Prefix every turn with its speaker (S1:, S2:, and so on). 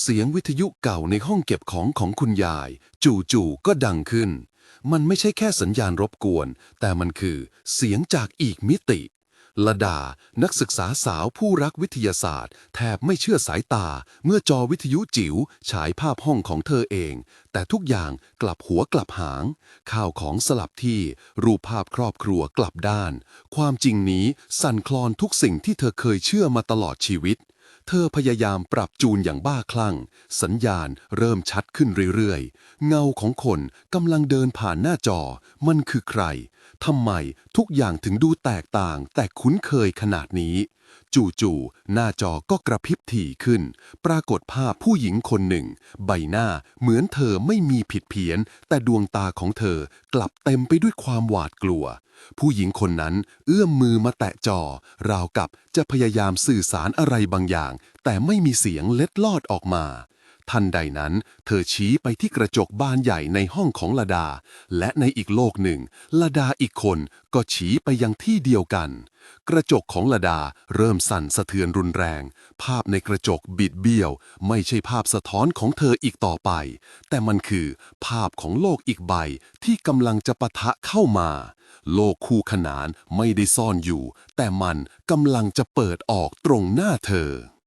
S1: เสียงวิทยุเก่าในห้องเก็บของของคุณยาย จู่ๆก็ดังขึ้น มันไม่ใช่แค่สัญญาณรบกวน แต่มันคือเสียงจากอีกมิติละดา นักศึกษาสาวผู้รักวิทยาศาสตร์ แทบไม่เชื่อสายตา เมื่อจอวิทยุจิ๋วฉายภาพห้องของเธอเอง แต่ทุกอย่างกลับหัวกลับหางข้าวของสลับที่ รูปภาพครอบครัวกลับด้าน ความจริงนี้สั่นคลอนทุกสิ่งที่เธอเคยเชื่อมาตลอดชีวิต เธอพยายามปรับจูนอย่างบ้าคลั่ง สัญญาณเริ่มชัดขึ้นเรื่อยๆ เงาของคนกำลังเดินผ่านหน้าจอ มันคือใคร ทำไมทุกอย่างถึงดูแตกต่างแต่คุ้นเคยขนาดนี้ จู่ๆหน้าจอก็กระพริบถี่ขึ้น ปรากฏภาพผู้หญิงคนหนึ่ง ใบหน้าเหมือนเธอไม่มีผิดเพี้ยน แต่ดวงตาของเธอกลับเต็มไปด้วยความหวาดกลัว ผู้หญิงคนนั้นเอื้อมมือมาแตะจอ ราวกับจะพยายามสื่อสารอะไรบางอย่าง แต่ไม่มีเสียงเล็ดลอดออกมา ทันใดนั้น เธอชี้ไปที่กระจกบานใหญ่ในห้องของลดา และในอีกโลกหนึ่งลดาอีกคนก็ชี้ไปยังที่เดียวกัน กระจกของลดาเริ่มสั่นสะเทือนรุนแรง ภาพในกระจกบิดเบี้ยว ไม่ใช่ภาพสะท้อนของเธออีกต่อไป แต่มันคือภาพของโลกอีกใบที่กำลังจะปะทะเข้ามา โลกคู่ขนานไม่ได้ซ่อนอยู่ แต่มันกำลังจะเปิดออกตรงหน้าเธอ